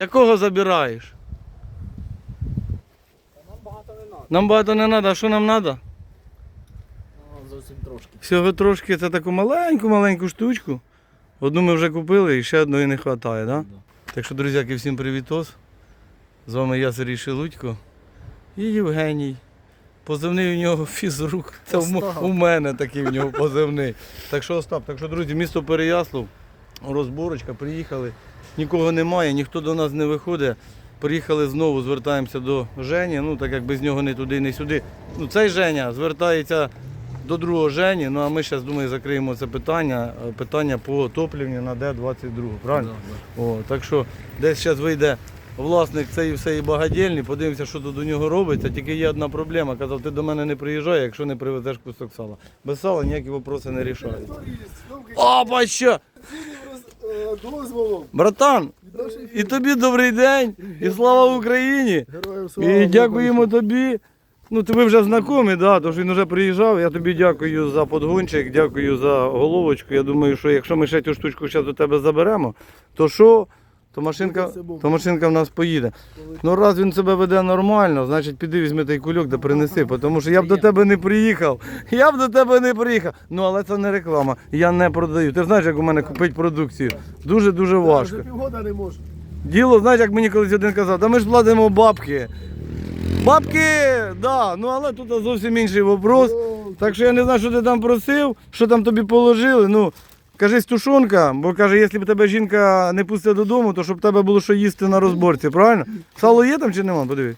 Якого забираєш? Нам багато не треба. Нам багато не треба, а що нам треба? Зовсім трошки. Всього трошки це таку маленьку-маленьку штучку. Одну ми вже купили і ще одної не вистачає, да? Так що, друзяки, всім привітос. З вами я Сергій Шелудько і Євгеній. Позивний у нього фізрук. Це Остап. у мене такий в нього позивний. Так що Остап, так що, друзі, місто Переяслав, розборочка, приїхали. Нікого немає, ніхто до нас не виходить. Приїхали знову, звертаємося до Жені. Ну, так як без нього не туди, не сюди. Ну, цей Женя звертається до другого Жені. Ну а ми зараз, думаю, закриємо це питання. е, Питання по топливні на Д-22. Правильно? О, так що десь зараз вийде власник цієї всієї багадільні, подивимося, що тут у нього робиться. Тільки є одна проблема. Казав, ти до мене не приїжджай, якщо не привезеш кусок сала. Без сала ніякі питання не рішають. Опа, що? Дозволом. Братан, і тобі добрий день, і слава Україні! Героям І дякуємо тобі. Ну, ти ви вже знайомі, да, тож він вже приїжджав. Я тобі дякую за подгончик, дякую за головочку. Я думаю, що якщо ми ще цю штучку ще до тебе заберемо, то що? То машинка, то машинка в нас поїде. Ну раз він себе веде нормально, значить піди візьми той кульок да принеси, тому що я б до тебе не приїхав. Я б до тебе не приїхав. Ну але це не реклама. Я не продаю. Ти знаєш, як у мене купити продукцію? Дуже-дуже важко. Півгода не можу. Діло, знаєш, як мені колись один казав, та ми ж платимо бабки. Бабки, да, ну але тут зовсім інший вопрос. Так що я не знаю, що ти там просив, що там тобі положили. Ну, кажись, тушонка, бо каже, якщо б тебе жінка не пустила додому, то щоб в тебе було що їсти на розборці, правильно? Сало є там чи нема? Подивись.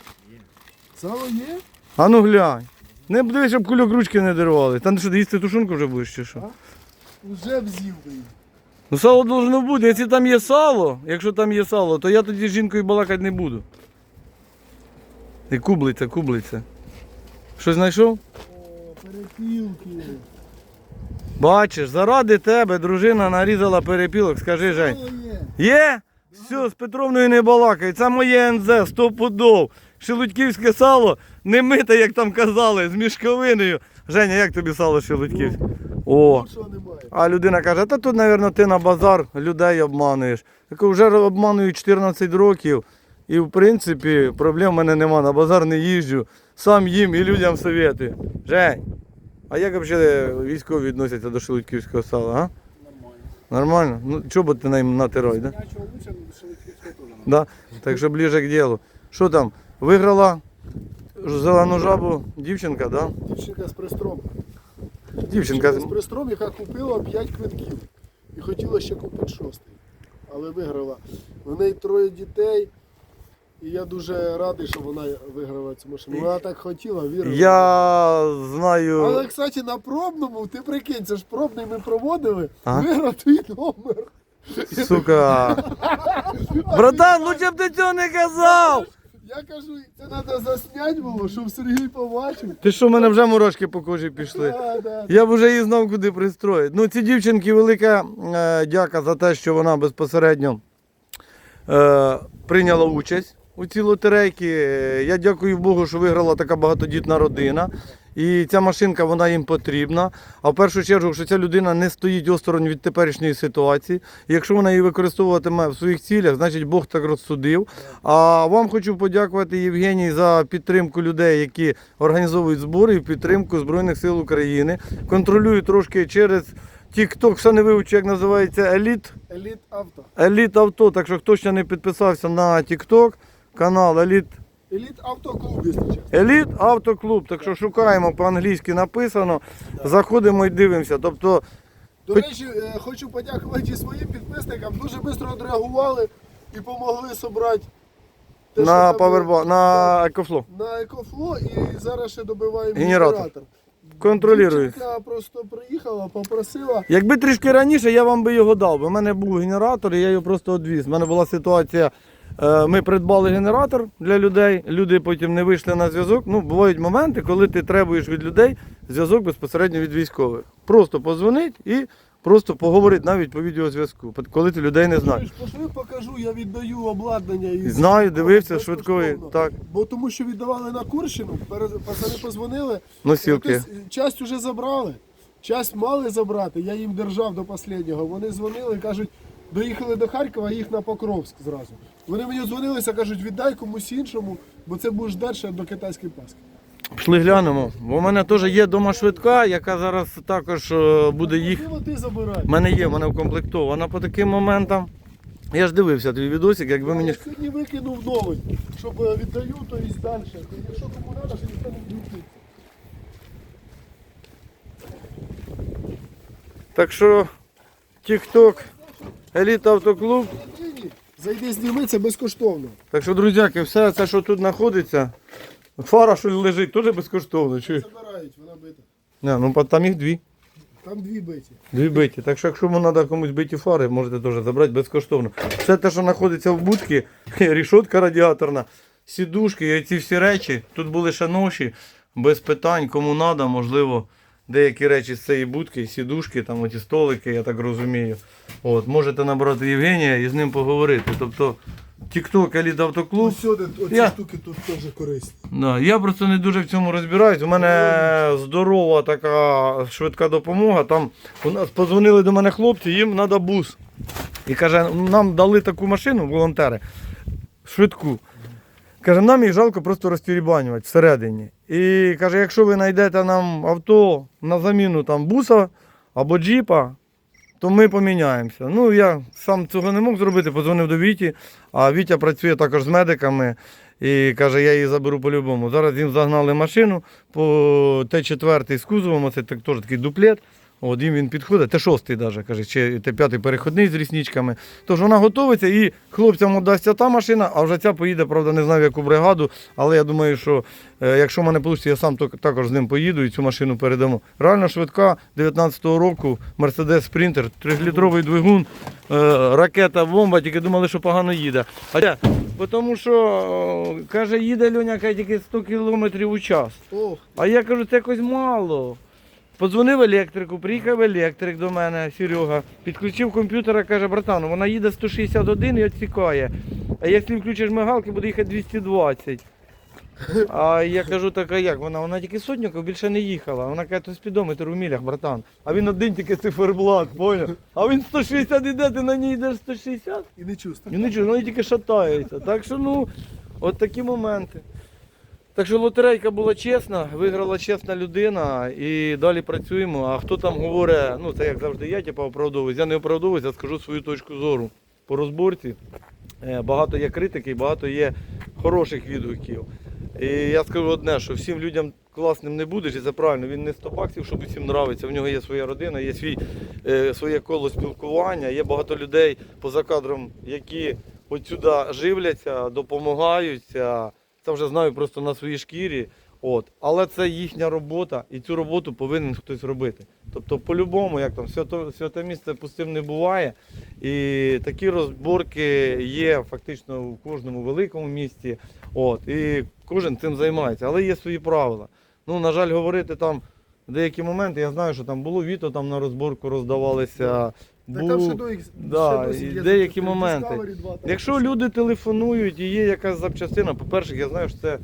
Сало є? А ну глянь. Не подивись, щоб кульок ручки не дервали. Та ти що, їсти тушонку вже будеш чи що? Вже взів би. Ну сало должно бути. Якщо там є сало, якщо там є сало, то я тоді з жінкою балакати не буду. І кублиця, кублиця. Щось знайшов? О, перепілки. Бачиш, заради тебе дружина нарізала перепілок, скажи Жень. Є. Все, з Петровною не балакай. Це моє НЗ, сто пудов. Шелудьківське сало не мите, як там казали, з мішковиною. Женя, як тобі сало шелудьківське? О, Що немає? А людина каже, та тут, мабуть, ти на базар людей обмануєш. Кажу, вже обманую 14 років. І в принципі проблем в мене нема, на базар не їжджу, сам їм і людям совєтую. Жень, а як взагалі військові відносяться до шелудьківського сала, а? Нормально. Нормально? Ну чого б ти нам натирай, да? Я чого лучше, що теж. да? Так що ближе к ділу. Що там? Виграла зелену жабу дівчинка, да? Дівчинка з пристром. Дівчинка. з пристром, яка купила 5 квитків. І хотіла ще купити шостий. Але виграла. В неї троє дітей. І я дуже радий, що вона виграла цю машину. Вона так хотіла, вірила. Я знаю. Але, кстати, на пробному, ти прикинь, це ж пробний ми проводили, Ага. виграв твій номер. Сука. Братан, лучше б ти цього не казав. Я кажу, це треба засняти було, щоб Сергій побачив. Ти що, в мене вже мурашки по кожі пішли? Да, да. Я б вже її знав, куди пристроїти. Ну, ці дівчинки велика е, дяка за те, що вона безпосередньо е, прийняла участь у цій лотерейці. Е, Я дякую Богу, що виграла така багатодітна родина. І ця машинка вона їм потрібна. А в першу чергу, що ця людина не стоїть осторонь від теперішньої ситуації. І якщо вона її використовуватиме в своїх цілях, значить Бог так розсудив. А вам хочу подякувати Євгеній за підтримку людей, які організовують збори і підтримку Збройних сил України. Контролюю трошки через TikTok, все не вивчу, як називається Еліт. Еліт авто. Еліт авто. Так що хто ще не підписався на TikTok, канал Еліт. Еліт автоклуб, якщо чесно. Еліт автоклуб. Так що шукаємо по-англійськи написано, заходимо і дивимося. Тобто, До речі, е, хочу подякувати своїм підписникам. Дуже швидко відреагували і допомогли зібрати те, на що на Екофло. на екофло і зараз ще добиваємо Генератор. генератор. Контролюю. Дівчинка просто приїхала, попросила. Якби трішки раніше, я вам би його дав. бо в мене був генератор, і я його просто відвіз. У мене була ситуація. Е, Ми придбали генератор для людей, люди потім не вийшли на зв'язок. Ну, бувають моменти, коли ти требуєш від людей зв'язок безпосередньо від військових. Просто позвонить і просто поговорить навіть по відеозв'язку, коли ти людей не знаєш. Пошли, покажу, я віддаю обладнання. І Знаю, дивився, швидкої. Так, Бо тому що віддавали на Курщину, пацани позвонили. носілки. Часть вже забрали, часть мали забрати, я їм держав до останнього. Вони дзвонили, кажуть, доїхали до Харкова, їх на Покровськ зразу. Вони мені дзвонилися, кажуть, віддай комусь іншому, бо це будеш далі до китайської паски. Пішли глянемо. Бо в мене теж є дома швидка, яка зараз також е, буде їх. Можливо, ти забирай. У мене є, в мене укомплектована по таким моментам. Я ж дивився твій відосик, якби мені. Я сьогодні викинув новий, щоб е, віддаю, то і далі. Якщо кому треба, що ніхто не відгукнеться. Так що, TikTok, Еліта Автоклуб. Ні, Зайди, зніми, це безкоштовно. Так що, друзяки, все це, що тут знаходиться, фара, що лежить, теж безкоштовно. Чи... Забирають, вона бита. Не, ну там їх дві. Там дві биті. Дві биті. Так що, якщо вам треба комусь биті фари, можете теж забрати безкоштовно. Все те, що знаходиться в будці, рішотка радіаторна, сідушки і ці всі речі. Тут були ще ноші, без питань, кому треба, можливо, деякі речі з цієї будки, сідушки, там оті столики, я так розумію. От, можете набрати Євгенія і з ним поговорити. Тобто, TikTok, Еліт Автоклуб. Ось сюди, оці Я- штуки тут теж корисні. Да, я просто не дуже в цьому розбираюсь. У мене здорова така швидка допомога. Там у нас подзвонили до мене хлопці, їм треба бус. І каже, нам дали таку машину, волонтери, швидку. Каже, нам їх жалко просто розтірібанювати всередині. І каже, якщо ви знайдете нам авто на заміну там, буса або джіпа, то ми поміняємося. Ну, я сам цього не мог зробити, подзвонив до Віті, а Вітя працює також з медиками. І каже, я її заберу по-любому. Зараз їм загнали машину по Т4 з кузовом, оце так, теж такий дуплет. От їм він підходить, Т6 навіть, каже, чи Т5 переходний з рісничками. Тож вона готується і хлопцям віддасться та машина, а вже ця поїде, правда, не знаю в яку бригаду. Але я думаю, що е, якщо в мене вийде, я сам також з ним поїду і цю машину передамо. Реально швидка 19-го року Mercedes Sprinter, 3-літровий двигун, е, ракета, бомба, тільки думали, що погано їде. А я, тому що, каже, їде Льоня каже, тільки 100 км у час. А я кажу, це якось мало. Подзвонив електрику, приїхав електрик до мене, Серега, підключив комп'ютера, каже, братан, вона їде 161 і відсікає. А якщо включиш мигалки, буде їхати 220. А я кажу, так а як вона? Вона тільки сотню, більше не їхала. Вона каже, то спідометр у мілях, братан. А він один тільки циферблат, поняв? А він 160 іде, ти на ній йдеш 160? і не чувствую. І не нічого, вони тільки шатаються. Так що, ну, от такі моменти. Так що лотерейка була чесна, виграла чесна людина і далі працюємо. А хто там говорить, ну це як завжди я, типу, оправдовуюсь. Я не оправдовуюсь, я скажу свою точку зору по розборці. Е, Багато є критики, багато є хороших відгуків. І я скажу одне, що всім людям класним не будеш, і це правильно, він не 100 баксів, щоб усім нравиться. В нього є своя родина, є свій, е, своє коло спілкування, є багато людей поза кадром, які от сюди живляться, допомагаються. Це вже знаю просто на своїй шкірі. От. Але це їхня робота, і цю роботу повинен хтось робити. Тобто, по-любому, як там свято, святе місце пустим не буває. І такі розборки є фактично в кожному великому місті. От. І кожен цим займається. Але є свої правила. Ну, на жаль, говорити там деякі моменти, я знаю, що там було віто, там на розборку роздавалися. Так там ще до їх да, ще досі і є деякі моменти. 2, там Якщо люди телефонують і є якась запчастина, по-перше, я знаю, що це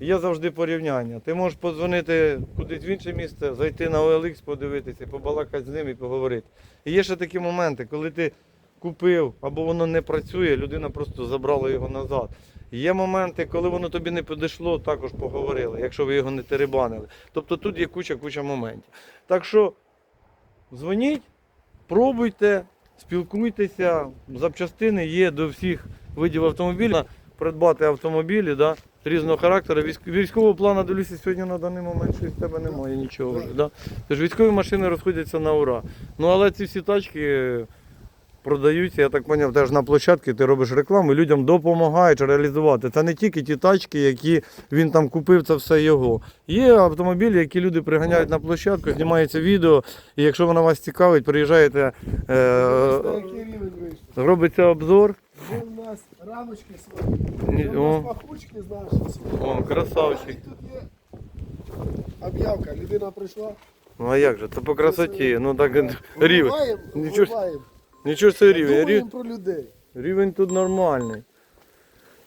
є завжди порівняння. Ти можеш подзвонити кудись в інше місце, зайти на OLX, подивитися, побалакати з ним і поговорити. І є ще такі моменти, коли ти купив або воно не працює, людина просто забрала його назад. Є моменти, коли воно тобі не підійшло, також поговорили, якщо ви його не теребанили. Тобто тут є куча-куча моментів. Так що дзвоніть, пробуйте, спілкуйтеся. Запчастини є до всіх видів автомобілів. Придбати автомобілі да, різного характеру. Військового плану дивлюся сьогодні на даний момент, щось в тебе немає нічого вже. Да? Тож військові машини розходяться на ура. Ну але ці всі тачки продаються, я так зрозумів, теж на площадці ти робиш рекламу, людям допомагаєш реалізувати. Це не тільки ті тачки, які він там купив, це все його. Є автомобілі, які люди приганяють на площадку, знімається відео, і якщо воно вас цікавить, приїжджаєте, е, робиться обзор. Де в нас рамочки свої, о. нас пахучки наші свої. О, красавчик. Тут є об'явка, людина прийшла. Ну а як же? Це по красоті. Ну так рівень. Вливаємо, Нічого. Нічого це рівень. Рів- про людей. Рівень тут нормальний.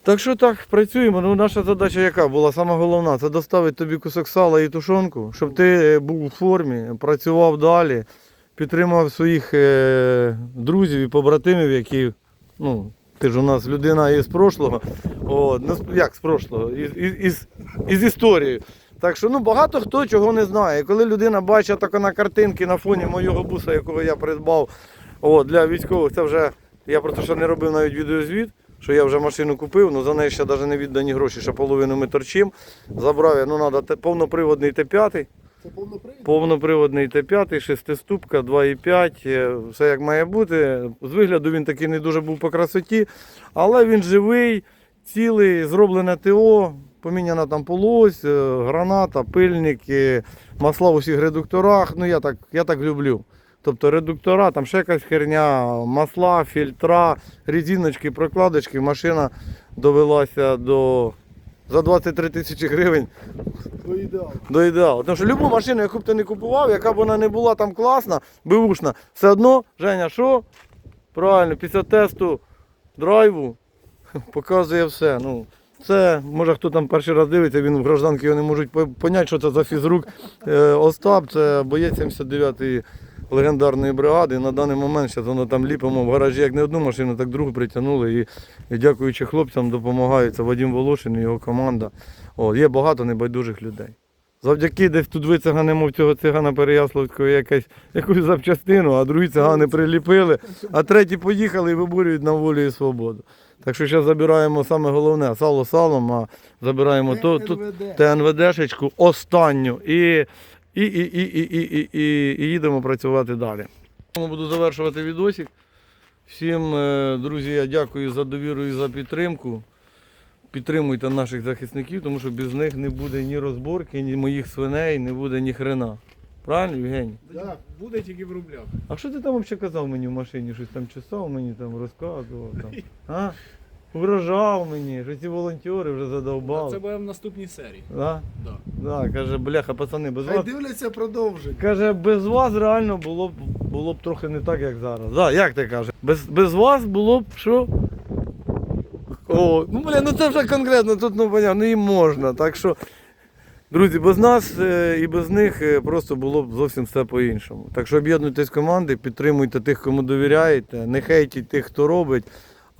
Так що так, працюємо. Ну, наша задача яка була? Сама головна це доставити тобі кусок сала і тушонку, щоб ти е, був у формі, працював далі, підтримав своїх е, друзів і побратимів, які ну, Ти ж у нас людина із прошлого. От, ну, як з прошлого? Із, із, із, із історії. Так що ну, багато хто чого не знає. Коли людина бачить тако на картинки на фоні моєго буса, якого я придбав от, для військових, це вже я просто що не робив навіть відеозвіт, що я вже машину купив, але за неї ще навіть не віддані гроші, ще половину ми торчим. Забрав я, ну треба повноприводний Т5. Це повнопривід? Повноприводний Т5, шестиступка, 2,5, е, все як має бути. З вигляду він такий не дуже був по красоті, але він живий, цілий, зроблене ТО, поміняна там полось, е, граната, пильники, масла у всіх редукторах. Ну я так, я так люблю. Тобто редуктора, там ще якась херня, масла, фільтра, резиночки, прокладочки. Машина довелася до за 23 тисячі гривень До ідеалу. до ідеалу. Тому що любу машину, яку б ти не купував, яка б вона не була там класна, беушна, все одно, Женя, що? Правильно, після тесту драйву показує все. Ну, це, може хто там перший раз дивиться, він в гражданки його не можуть по- поняти, що це за фізрук. Е, Остап, це боєць 79-ї легендарної бригади. На даний момент зараз воно там ліпимо в гаражі як не одну машину, так другу притягнули. І, і дякуючи хлопцям, допомагають. Це Вадим Волошин і його команда. О, є багато небайдужих людей. Завдяки десь тут вициганимо в цього цигана Переяславського якась, якусь запчастину, а другі цигани приліпили, а треті поїхали і виборюють на волю і свободу. Так що зараз забираємо саме головне сало салом, а забираємо то, то, ТНВД. ТНВДшечку останню і, і, і, і, і, і, і, і, і їдемо працювати далі. Буду завершувати відосик. Всім, е, друзі, я дякую за довіру і за підтримку. Підтримуйте наших захисників, тому що без них не буде ні розборки, ні моїх свиней, не буде ні хрена. Правильно, Євгеній? Да. Буде тільки в рублях. А що ти там взагалі казав мені в машині? Щось там чесав мені, там розказував. Там. А? Угрожав мені, що ці волонтери вже задовбали. Це буде в наступній серії. Да? Да. Да, каже, бляха, пацани, без Хай вас. дивляться продовження. Каже, без вас реально було б було б трохи не так, як зараз. Да, як ти кажеш? Без, без вас було б що? О, ну бля, ну це вже конкретно, тут ну понятно, ну і можна. Так що, друзі, без нас е, і без них е, просто було б зовсім все по-іншому. Так що об'єднуйтесь команди, підтримуйте тих, кому довіряєте, не хейтіть тих, хто робить,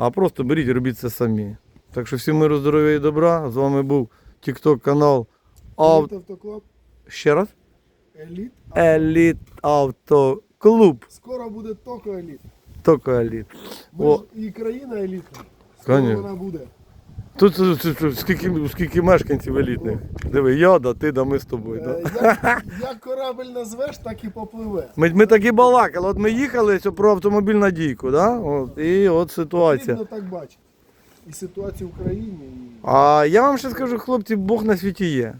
а просто беріть і робіть це самі. Так що всім миру, здоров'я і добра. З вами був TikTok канал Авто... Автоклуб. Ще раз. Еліт. Еліт Автоклуб. Скоро буде токо еліт. Токо еліт. Ми О. ж і країна елітна. Скоро Конечно. вона буде. Тут, тут, тут, тут скільки, скільки мешканців елітних. Диви, я, да, ти, да, ми з тобою. Да. Е, Як, як корабель назвеш, так і попливе. Ми, ми так і балакали. От ми їхали про автомобіль надійку, да? от, і от ситуація. Потрібно так бачити. І ситуацію в Україні. І... А я вам ще скажу, хлопці, Бог на світі є.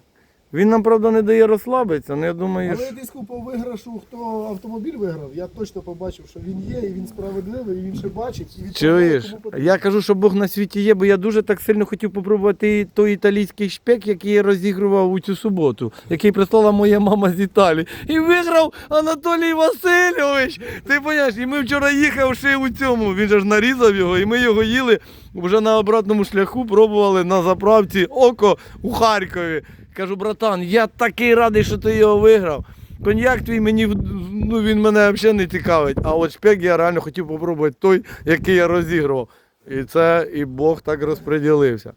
Він нам, правда, не дає розслабитися, але я думаю, Але що... я диску по виграшу, хто автомобіль виграв, я точно побачив, що він є, і він справедливий, і він ще бачить. І Чуєш? Я кажу, що Бог на світі є, бо я дуже так сильно хотів попробувати той італійський шпек, який я розігрував у цю суботу, який прислала моя мама з Італії. І виграв Анатолій Васильович. Ти розумієш, і ми вчора їхавши у цьому, він же ж нарізав його, і ми його їли вже на обратному шляху, пробували на заправці око у Харкові. Кажу, братан, я такий радий, що ти його виграв. Коньяк твій мені ну він мене взагалі не цікавить. А от шпек я реально хотів попробувати той, який я розігрував. І це і Бог так розподілився.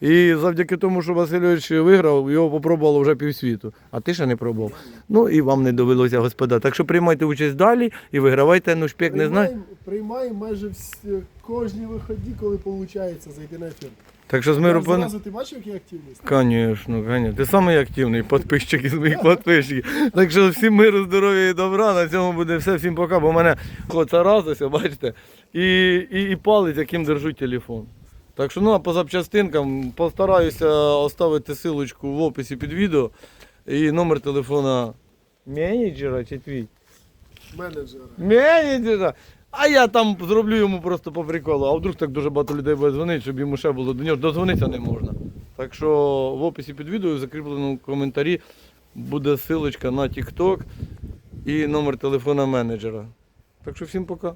І завдяки тому, що Васильович виграв, його попробувало вже півсвіту. А ти ще не пробував. Ну і вам не довелося, господа. Так що приймайте участь далі і вигравайте. Ну шпек не. Приймаємо- Приймаємо майже всі, кожні виході, коли виходить зайти на ефір. Так що з миру пане. зразу ти бачив, який активність? Звісно, звісно. Ти самий активний підписчик із моїх підписчиків. Так що всім миру, здоров'я і добра. На цьому буде все. Всім пока, бо в мене хоче раз, бачите, і, і, і палець, яким держу телефон. Так що ну а по запчастинкам постараюся оставити силочку в описі під відео і номер телефона менеджера чи твій? Менеджера. Менеджера. А я там зроблю йому просто по приколу. А вдруг так дуже багато людей буде дзвонити, щоб йому ще було до нього дозвонитися не можна. Так що в описі під відео в закріпленому коментарі буде ссылочка на TikTok і номер телефона менеджера. Так що всім пока.